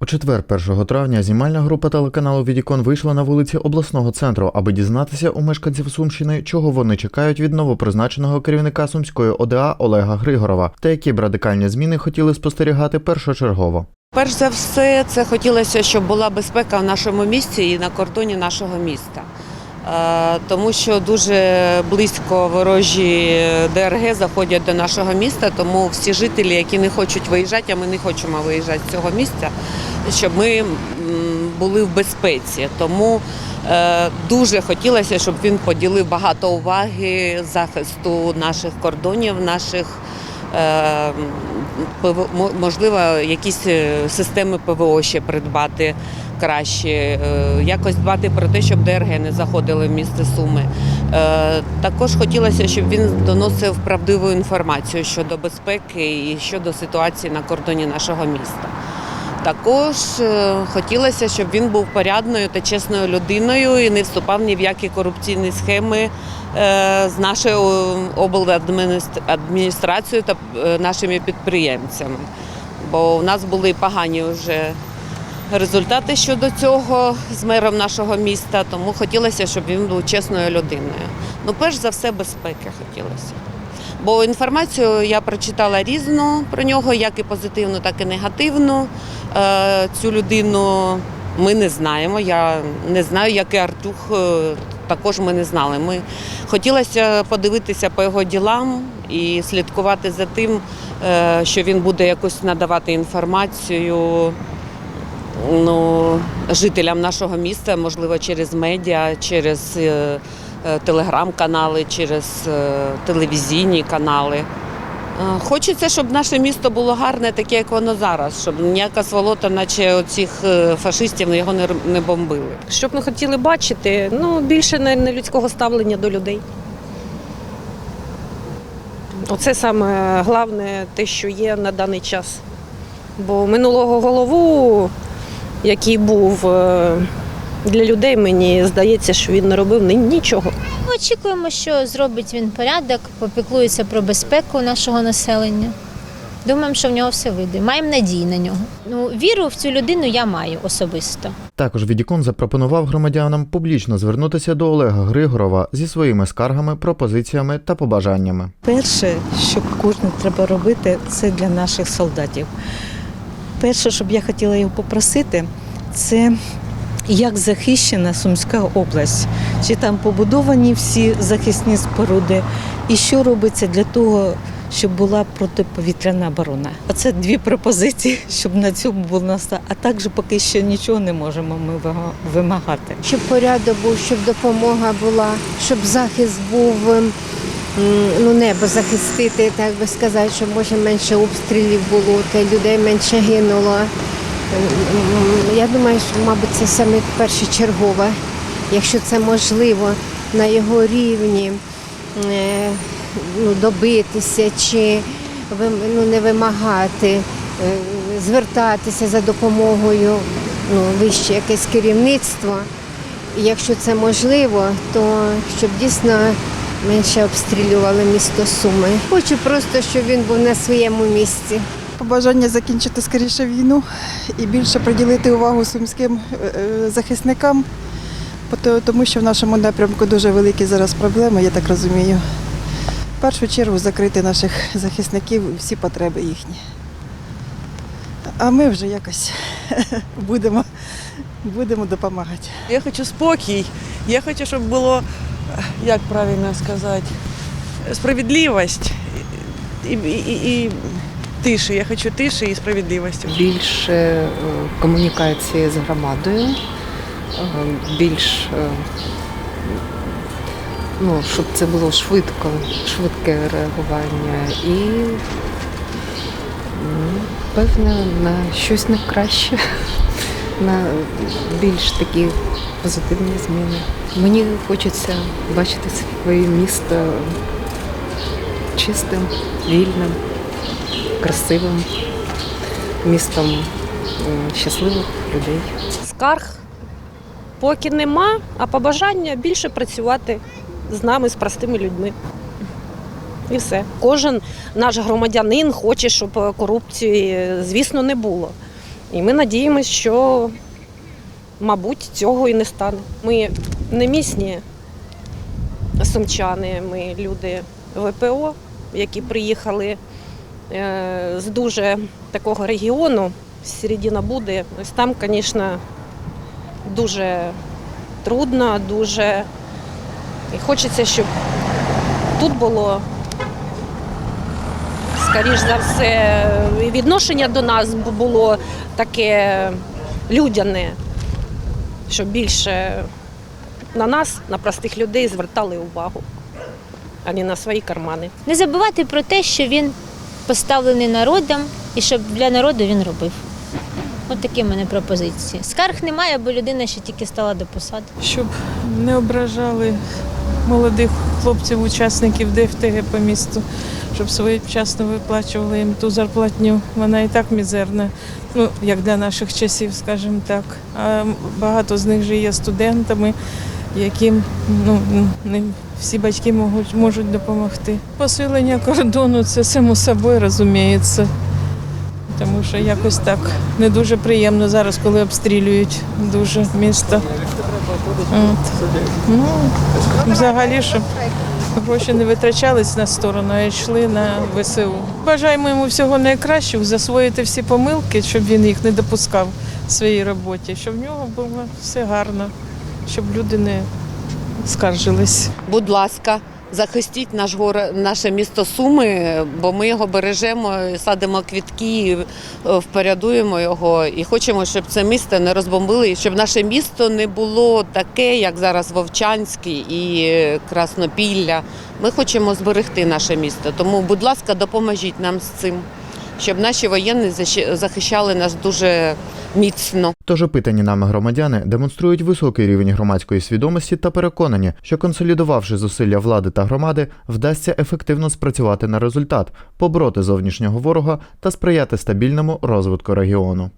У четвер, 1 травня, знімальна група телеканалу Відікон вийшла на вулиці обласного центру, аби дізнатися у мешканців Сумщини, чого вони чекають від новопризначеного керівника сумської ОДА Олега Григорова, та які б радикальні зміни хотіли спостерігати першочергово. Перш за все, це хотілося, щоб була безпека в нашому місті і на кордоні нашого міста. Е, Тому що дуже близько ворожі ДРГ заходять до нашого міста, тому всі жителі, які не хочуть виїжджати, а ми не хочемо виїжджати з цього місця, щоб ми були в безпеці. Тому е, дуже хотілося, щоб він поділив багато уваги захисту наших кордонів, наших е, можливо, якісь е, системи ПВО ще придбати краще, якось дбати про те, щоб ДРГ не заходили в місто Суми. Також хотілося, щоб він доносив правдиву інформацію щодо безпеки і щодо ситуації на кордоні нашого міста. Також е, хотілося, щоб він був порядною та чесною людиною і не вступав ні в які корупційні схеми е, з нашою обладміністрацією та е, нашими підприємцями. Бо у нас були погані вже результати щодо цього з мером нашого міста, тому хотілося, щоб він був чесною людиною. Ну, перш за все, безпеки хотілося. Бо інформацію я прочитала різну про нього, як і позитивну, так і негативну. Е, Цю людину ми не знаємо. Я не знаю, як і Артух, е, також ми не знали. Ми хотілося подивитися по його ділам і слідкувати за тим, е, що він буде якось надавати інформацію ну, жителям нашого міста, можливо, через медіа, через телеграм-канали, через е, телевізійні канали. Е, Хочеться, щоб наше місто було гарне, таке, як воно зараз, щоб ніяка сволота, наче оцих е, фашистів, його не, бомбили. Що б ми хотіли бачити, ну більше не, людського ставлення до людей. Оце саме головне те, що є на даний час. Бо минулого голову, який був е, для людей, мені здається, що він не робив нічого. Ми очікуємо, що зробить він порядок, попіклується про безпеку нашого населення. Думаємо, що в нього все вийде. Маємо надії на нього. Ну, віру в цю людину я маю особисто. Також Відікон запропонував громадянам публічно звернутися до Олега Григорова зі своїми скаргами, пропозиціями та побажаннями. Перше, що кожен треба робити, це для наших солдатів. Перше, що б я хотіла його попросити, це як захищена Сумська область, чи там побудовані всі захисні споруди, і що робиться для того, щоб була протиповітряна оборона. Оце дві пропозиції, щоб на цьому було. А також поки що нічого не можемо ми вимагати. щоб порядок був, щоб допомога була, щоб захист був, ем, ну небо захистити, так би сказати, щоб може менше обстрілів було, та людей менше гинуло. Ем, Я думаю, що, мабуть, це саме першочергове, якщо це можливо на його рівні е, ну, добитися чи ну, не вимагати, е, звертатися за допомогою ну, вище якесь керівництво. Якщо це можливо, то щоб дійсно менше обстрілювали місто Суми. Хочу просто, щоб він був на своєму місці. Побажання закінчити скоріше війну і більше приділити увагу сумським е, е, захисникам, тому що в нашому напрямку дуже великі зараз проблеми, я так розумію. В першу чергу закрити наших захисників і всі потреби їхні. А ми вже якось будемо, будемо допомагати. Я хочу спокій. Я хочу, щоб було, як правильно сказати, справедливість і, і, і, тиші. Я хочу тиші і справедливості. більше е, комунікації з громадою, е, більш е, ну, щоб це було швидко, швидке реагування і ну, певне на щось на краще, на більш такі позитивні зміни. Мені хочеться бачити своє місто чистим, вільним, красивим містом щасливих людей. Скарг поки нема, а побажання більше працювати з нами, з простими людьми. І все. Кожен наш громадянин хоче, щоб корупції, звісно, не було. І ми надіємося, що, мабуть, цього і не стане. Ми не місні сумчани, ми люди ВПО, які приїхали е, з дуже такого регіону, середина Буди. Ось там, звісно, дуже трудно, дуже. І хочеться, щоб тут було, скоріш за все, відношення до нас було таке людяне, щоб більше на нас, на простих людей, звертали увагу, а не на свої кармани. Не забувати про те, що він поставлений народом і щоб для народу він робив. От такі в мене пропозиції. Скарг немає, бо людина ще тільки стала до посади. щоб не ображали молодих хлопців, учасників ДФТГ по місту, щоб своєчасно виплачували їм ту зарплатню. Вона і так мізерна, ну як для наших часів, скажімо так. А багато з них же є студентами, яким ну, не всі батьки можуть, можуть допомогти. Посилення кордону це само собою розуміється. Тому що якось так не дуже приємно зараз, коли обстрілюють дуже місто. От. Ну, взагалі, щоб гроші не витрачались на сторону, а йшли на ВСУ. Бажаємо йому всього найкращого, засвоїти всі помилки, щоб він їх не допускав в своїй роботі, щоб в нього було все гарно, щоб люди не скаржились. Будь ласка, захистіть наш горе, наше місто Суми, бо ми його бережемо, садимо квітки, е, впорядуємо його і хочемо, щоб це місто не розбомбили, щоб наше місто не було таке, як зараз Вовчанське і е, Краснопілля. Ми хочемо зберегти наше місто. Тому, будь ласка, допоможіть нам з цим, щоб наші воєнні захищали нас дуже міцно. Тож опитані нами громадяни демонструють високий рівень громадської свідомості та переконані, що консолідувавши зусилля влади та громади, вдасться ефективно спрацювати на результат, побороти зовнішнього ворога та сприяти стабільному розвитку регіону.